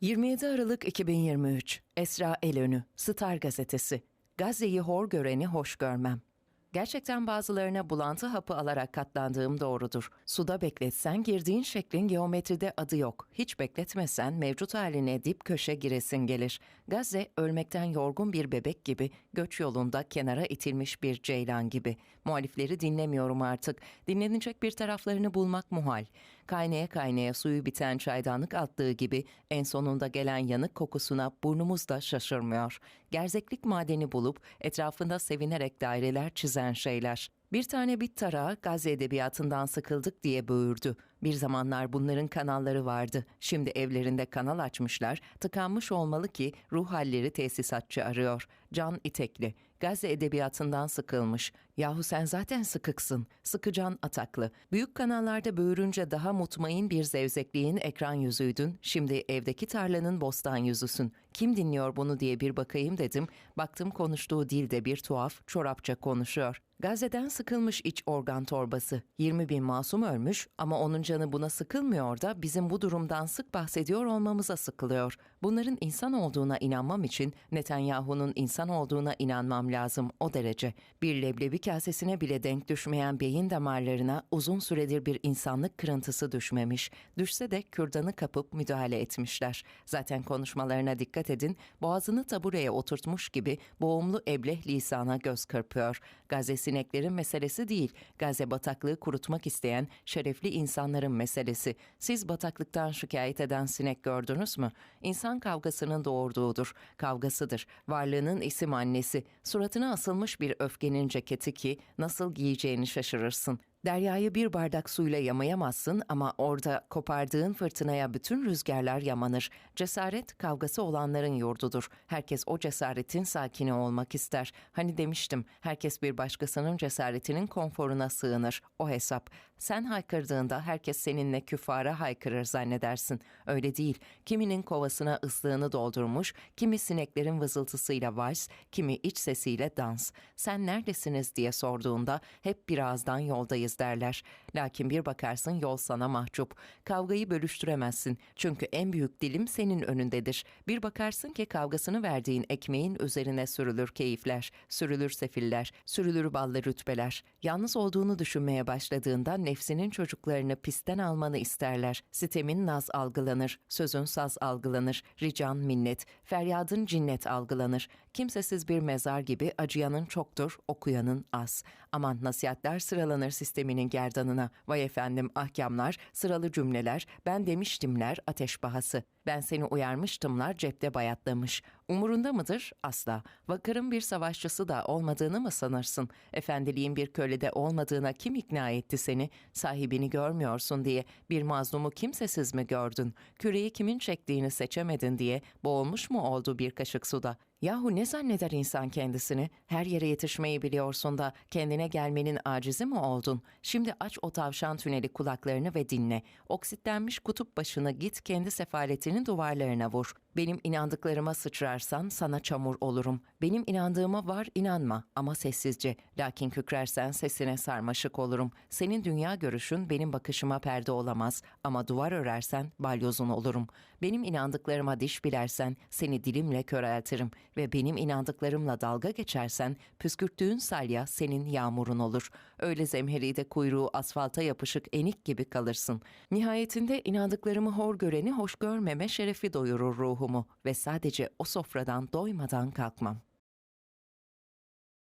27 Aralık 2023 Esra Elönü Star Gazetesi Gazze'yi hor göreni hoş görmem. Gerçekten bazılarına bulantı hapı alarak katlandığım doğrudur. Suda bekletsen girdiğin şeklin geometride adı yok. Hiç bekletmesen mevcut haline dip köşe giresin gelir. Gazze ölmekten yorgun bir bebek gibi, göç yolunda kenara itilmiş bir ceylan gibi. Muhalifleri dinlemiyorum artık. Dinlenecek bir taraflarını bulmak muhal. Kaynaya kaynaya suyu biten çaydanlık attığı gibi en sonunda gelen yanık kokusuna burnumuz da şaşırmıyor. Gerzeklik madeni bulup etrafında sevinerek daireler çizen şeyler. Bir tane bit tarağı Gazze edebiyatından sıkıldık diye böğürdü. Bir zamanlar bunların kanalları vardı. Şimdi evlerinde kanal açmışlar. Tıkanmış olmalı ki ruh halleri tesisatçı arıyor. Can İtekli. Gazze edebiyatından sıkılmış. Yahu sen zaten sıkıksın. Sıkıcan ataklı. Büyük kanallarda böğürünce daha mutmain bir zevzekliğin ekran yüzüydün. Şimdi evdeki tarlanın bostan yüzüsün. Kim dinliyor bunu diye bir bakayım dedim. Baktım konuştuğu dilde bir tuhaf, çorapça konuşuyor. Gazze'den sıkılmış iç organ torbası. 20 bin masum ölmüş ama onun canı buna sıkılmıyor da bizim bu durumdan sık bahsediyor olmamıza sıkılıyor. Bunların insan olduğuna inanmam için Netanyahu'nun insan olduğuna inanmam lazım o derece. Bir leblebi kasesine bile denk düşmeyen beyin damarlarına uzun süredir bir insanlık kırıntısı düşmemiş. Düşse de kürdanı kapıp müdahale etmişler. Zaten konuşmalarına dikkat edin boğazını tabureye oturtmuş gibi boğumlu ebleh lisana göz kırpıyor. Gazze sineklerin meselesi değil, Gazze bataklığı kurutmak isteyen şerefli insanların meselesi. Siz bataklıktan şikayet eden sinek gördünüz mü? İnsan kavgasının doğurduğudur, kavgasıdır. Varlığının isim annesi, suratına asılmış bir öfkenin ceketi ki nasıl giyeceğini şaşırırsın. Deryayı bir bardak suyla yamayamazsın ama orada kopardığın fırtınaya bütün rüzgarlar yamanır. Cesaret kavgası olanların yurdudur. Herkes o cesaretin sakini olmak ister. Hani demiştim, herkes bir başkasının cesaretinin konforuna sığınır. O hesap. Sen haykırdığında herkes seninle küfara haykırır zannedersin. Öyle değil. Kiminin kovasına ıslığını doldurmuş, kimi sineklerin vızıltısıyla vals, kimi iç sesiyle dans. Sen neredesiniz diye sorduğunda hep birazdan yoldayız derler. Lakin bir bakarsın yol sana mahcup. Kavgayı bölüştüremezsin. Çünkü en büyük dilim senin önündedir. Bir bakarsın ki kavgasını verdiğin ekmeğin üzerine sürülür keyifler, sürülür sefiller, sürülür ballı rütbeler. Yalnız olduğunu düşünmeye başladığında nefsinin çocuklarını pisten almanı isterler. Sitemin naz algılanır, sözün saz algılanır, rican minnet, feryadın cinnet algılanır. Kimsesiz bir mezar gibi acıyanın çoktur, okuyanın az. Aman nasihatler sıralanır sisteminin gerdanına. Vay efendim ahkamlar, sıralı cümleler, ben demiştimler ateş bahası. Ben seni uyarmıştımlar cepte bayatlamış. Umurunda mıdır? Asla. Vakarın bir savaşçısı da olmadığını mı sanırsın? Efendiliğin bir kölede olmadığına kim ikna etti seni? Sahibini görmüyorsun diye bir mazlumu kimsesiz mi gördün? Küreyi kimin çektiğini seçemedin diye boğulmuş mu oldu bir kaşık suda? Yahu ne zanneder insan kendisini? Her yere yetişmeyi biliyorsun da kendine gelmenin acizi mi oldun? Şimdi aç o tavşan tüneli kulaklarını ve dinle. Oksitlenmiş kutup başını git kendi sefaletinin duvarlarına vur. Benim inandıklarıma sıçrarsan sana çamur olurum. Benim inandığıma var inanma ama sessizce. Lakin kükrersen sesine sarmaşık olurum. Senin dünya görüşün benim bakışıma perde olamaz ama duvar örersen balyozun olurum. Benim inandıklarıma diş bilersen seni dilimle köreltirim ve benim inandıklarımla dalga geçersen püskürttüğün salya senin yağmurun olur. Öyle zemheride kuyruğu asfalta yapışık enik gibi kalırsın. Nihayetinde inandıklarımı hor göreni hoş görmeme şerefi doyurur ruhumu ve sadece o sofradan doymadan kalkmam.''